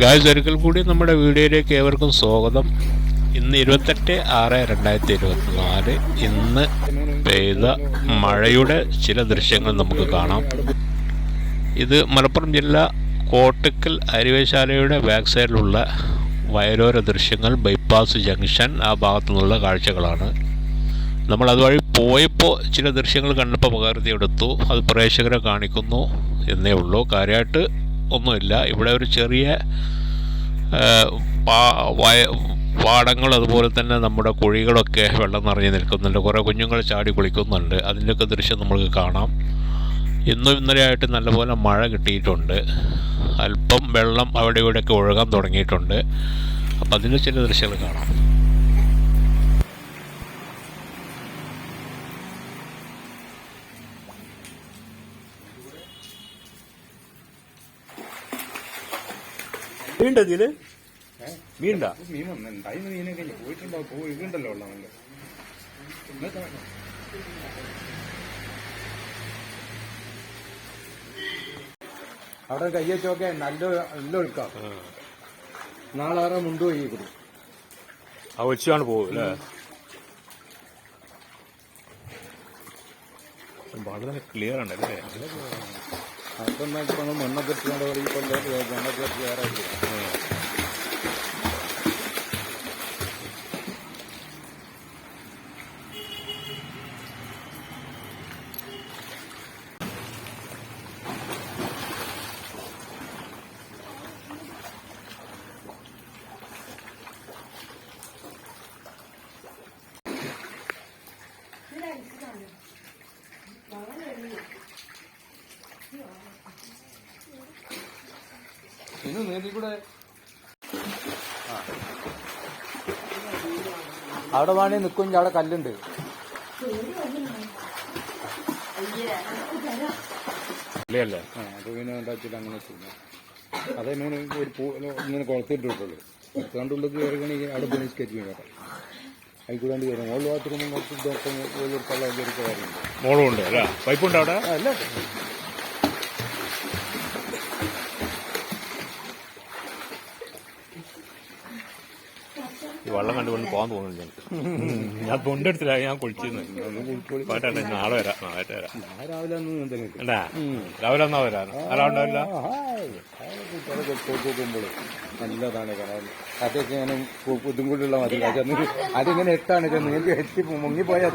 Guys ഒരിക്കൽ കൂടി നമ്മുടെ വീഡിയോയിലേക്ക് ഏവർക്കും സ്വാഗതം. ഇന്ന് ഇരുപത്തെട്ട് ആറ് രണ്ടായിരത്തി ഇരുപത്തി നാല് ഇന്ന് പെയ്ത മഴയുടെ ചില ദൃശ്യങ്ങൾ നമുക്ക് കാണാം. ഇത് മലപ്പുറം ജില്ല കോട്ടക്കൽ അരിവേശാലയുടെ ബാക്ക് സൈഡിലുള്ള വയലോര ദൃശ്യങ്ങൾ ബൈപ്പാസ് ജംഗ്ഷൻ ആ ഭാഗത്തു നിന്നുള്ള കാഴ്ചകളാണ്. നമ്മൾ അതുവഴി പോയപ്പോൾ ചില ദൃശ്യങ്ങൾ കണ്ടപ്പോൾ പകർത്തിയെടുത്തു അത് പ്രേക്ഷകരെ കാണിക്കുന്നു എന്നേ ഉള്ളൂ. കാര്യമായിട്ട് ഒന്നുമില്ല. ഇവിടെ ഒരു ചെറിയ പാടങ്ങൾ അതുപോലെ തന്നെ നമ്മുടെ കുഴികളൊക്കെ വെള്ളം നിറഞ്ഞു നിൽക്കുന്നുണ്ട്. കുറേ കുഞ്ഞുങ്ങൾ ചാടി കുളിക്കുന്നുണ്ട്. അതിന്റെയൊക്കെ ദൃശ്യം നമുക്ക് കാണാം. ഇന്നും ഇന്നലെയായിട്ട് നല്ലപോലെ മഴ കിട്ടിയിട്ടുണ്ട്. അല്പം വെള്ളം അവിടെ ഇവിടെയൊക്കെ ഒഴുകാൻ തുടങ്ങിയിട്ടുണ്ട്. അപ്പം അതിന്റെ ചില ദൃശ്യങ്ങൾ കാണാം. മീനുണ്ടോ ഇതിൽ? മീനുണ്ടോ? മീൻ വന്നിട്ടുണ്ടായി മീനൊക്കെ ഇനി പോയിട്ടുണ്ടോ? പോയിട്ടുണ്ടല്ലോ ഉള്ള അവിടെ കയ്യച്ചൊക്കെ നല്ല നല്ല ഒഴുക്കാം. നാളെ ആറാ മുണ്ടുപോയി കൊടുക്കും ആ ഒഴിച്ചാണ് പോകും അല്ലേ? വളരെ ക്ലിയർ ആണ് അല്ലേ അപ്പം നമ്മൾ മണ്ണൊക്കെ ഇട്ടുകൊണ്ട് ഈ കൊല്ലം മണ്ണൊക്കെ ഇട്ട് വേറെ ഇന്ന് നീന്തി കൂടെ അവിടെ വേണേ നിക്കും അവിടെ കല്ലുണ്ട്. അല്ലേ അല്ലേ ആ അത് പിന്നെ ഉണ്ടാക്കിയിട്ട് അങ്ങനെ അതേ അതെങ്ങനെ ഒരു പൂ ഇങ്ങനെ കുളത്തിട്ടിട്ടുള്ളൂ. കണ്ടുള്ളത് കയറുകണി അവിടെ പോയി സ്കെച്ച് കേട്ടോ. അതിക്കൂടാണ്ട് കയറും ഓൾ ബാത്റൂമും കുറച്ച് അതിലൊക്കെ കാര്യമുണ്ട്. മോളും ഉണ്ട് അല്ലേ? പൈപ്പ് ഉണ്ട് അവിടെ അല്ല ഈ വെള്ളം കണ്ടുകൊണ്ട് പോകാൻ തോന്നുന്നു ഞാൻ കൊണ്ടെടുത്തില്ല ഞാൻ കുളിച്ചിരുന്നു. പോട്ടെ നാളെ വരാം നാളെ വരാം. ഞാൻ രാവിലെ ഒന്നും വരാം. ആരാണ്ടാവില്ല എന്നാ വരാൻ നല്ലതാണ് കാണാൻ അതൊക്കെ ഇങ്ങനെ ബുദ്ധിമുട്ടുള്ള മതി അതെങ്ങനെ എത്താണ് നിങ്ങൾക്ക് എത്തി മുങ്ങിപ്പോയാൽ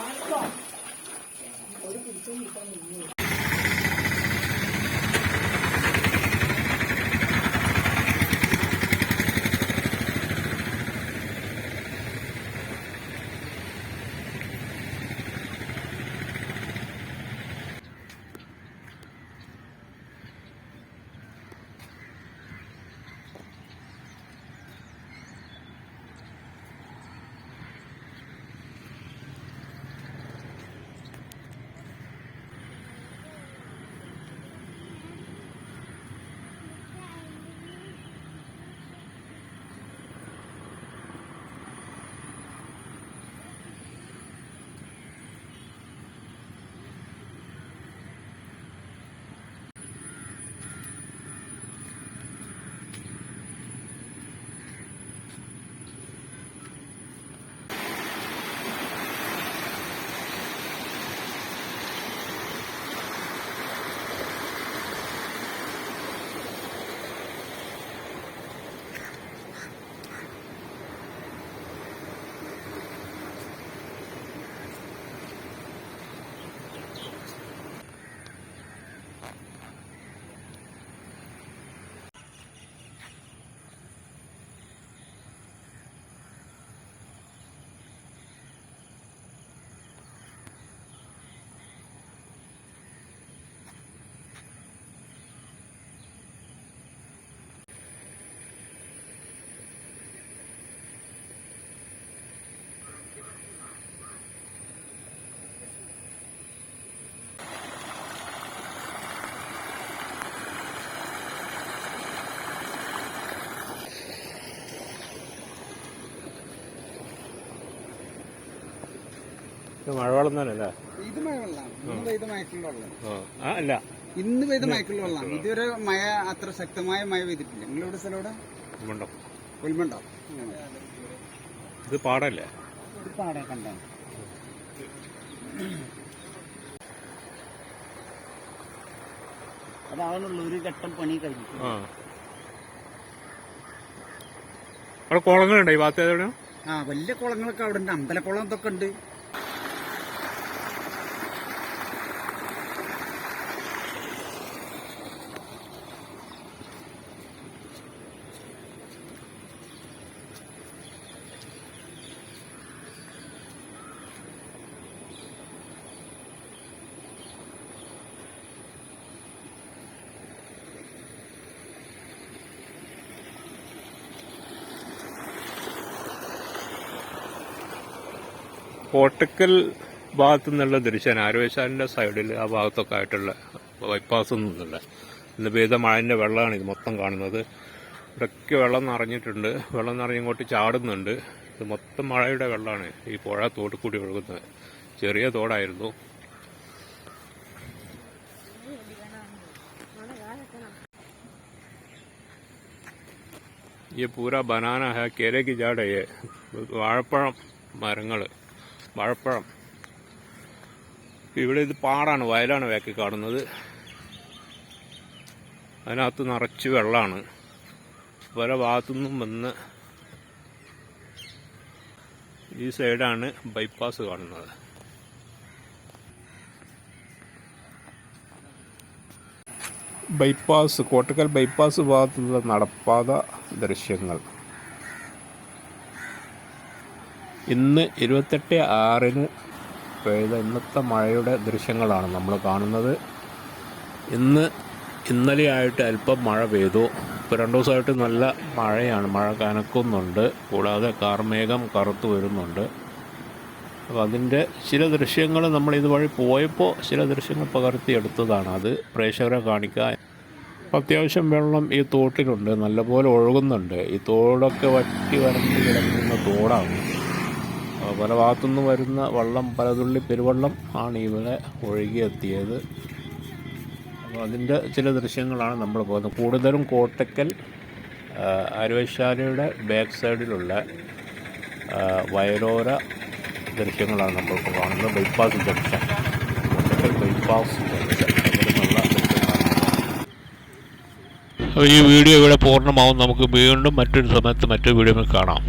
拿一个我的笔终于到你们 മഴവെള്ളം തന്നെ അല്ലേ ഇത് മഴ വെള്ളമാണ് ഇന്ന് പെയ്ത മയക്കുള്ള വെള്ളം ആ. അല്ല. ഇന്ന് പെയ്ത മയക്കുള്ള വെള്ളമാണ് ഇതുവരെ മഴ അത്ര ശക്തമായ മഴ പെയ്തിട്ടില്ല. നിങ്ങളിവിടെ സ്ഥലം ഇവിടെ ഉണ്ടോ കൊൽമണ്ടോ ഇത് പാടല്ലേ? ഇത് പാടെ കണ്ടാണ് അതാവുന്നുള്ളൂ ഒരു ഘട്ടം പണി കഴിഞ്ഞു. ആ. അവിടെ കുളങ്ങളുണ്ടോ? ഈ ഭാഗത്ത് എവിടെയോ ആ വലിയ കുളങ്ങളൊക്കെ അവിടെ ഉണ്ട് അമ്പലക്കുളം ഇതൊക്കെ ഉണ്ട്. കോട്ടക്കൽ ഭാഗത്തു നിന്നുള്ള ദൃശ്യം ആരോഗ്യശാലിന്റെ സൈഡിൽ ആ ഭാഗത്തൊക്കെ ആയിട്ടുള്ള ബൈപ്പാസ് നിന്നുള്ള ഇന്ന് പെയ്ത മഴന്റെ വെള്ളമാണ് ഇത് മൊത്തം കാണുന്നത് ഇവിടെയൊക്കെ വെള്ളം നിറഞ്ഞിട്ടുണ്ട് വെള്ളം നിറഞ്ഞ് ഇങ്ങോട്ട് ചാടുന്നുണ്ട് ഇത് മൊത്തം മഴയുടെ വെള്ളമാണ് ഈ പുഴ തോട്ടിൽ കൂടി ഒഴുകുന്നത് ചെറിയ തോടായിരുന്നു ये पूरा बनाना है केले की जड़ है ये വാഴപ്പഴം മരങ്ങൾ വാഴപ്പഴം ഇവിടെ ഇത് പാടാണ് വയലാണ് വേക്കി കാണുന്നത്. അതിനകത്ത് നിറച്ച് വെള്ളമാണ്. പല ഭാഗത്തുനിന്നും വന്ന് ഈ സൈഡാണ് ബൈപ്പാസ് കാണുന്നത്. ബൈപ്പാസ് കോട്ടക്കൽ ബൈപ്പാസ് ഭാഗത്തുള്ള നടപ്പാത ദൃശ്യങ്ങൾ. ഇന്ന് ഇരുപത്തെട്ട് ആറിന് പെയ്ത ഇന്നത്തെ മഴയുടെ ദൃശ്യങ്ങളാണ് നമ്മൾ കാണുന്നത്. ഇന്ന് ഇന്നലെയായിട്ട് അല്പം മഴ പെയ്തു. ഇപ്പോൾ രണ്ട് ദിവസമായിട്ട് നല്ല മഴയാണ്. മഴ കനക്കുന്നുണ്ട്. കൂടാതെ കാർമേഘം കറുത്തു വരുന്നുണ്ട്. അപ്പോൾ അതിന്റെ ചില ദൃശ്യങ്ങൾ നമ്മൾ ഇതുവഴി പോയപ്പോൾ ചില ദൃശ്യങ്ങൾ പകർത്തിയെടുത്തതാണ് അത്. പ്രേക്ഷകരെ കാണിക്കാൻ അപ്പോൾ അത്യാവശ്യം വെള്ളം ഈ തോട്ടിലുണ്ട്. നല്ലപോലെ ഒഴുകുന്നുണ്ട്. ഈ തോടൊക്കെ വറ്റി വരണ്ട് കിടക്കുന്ന തോടാണ്. പല ഭാഗത്തുനിന്ന് വരുന്ന വെള്ളം പലതുള്ളി പെരുവള്ളം ആണ് ഇവിടെ ഒഴുകിയെത്തിയത്. അപ്പോൾ അതിന്റെ ചില ദൃശ്യങ്ങളാണ് നമ്മൾ പോകുന്നത്. കൂടുതലും കോട്ടക്കൽ അരുവശാലയുടെ ബാക്ക് സൈഡിലുള്ള വയലോര ദൃശ്യങ്ങളാണ് നമ്മൾ കാണുന്നത്. Bypass junction Kottakkal bypass junction ഈ വീഡിയോ ഇവിടെ പൂർണമാവും. നമുക്ക് വീണ്ടും മറ്റൊരു സമയത്ത് മറ്റൊരു വീഡിയോ കാണാം.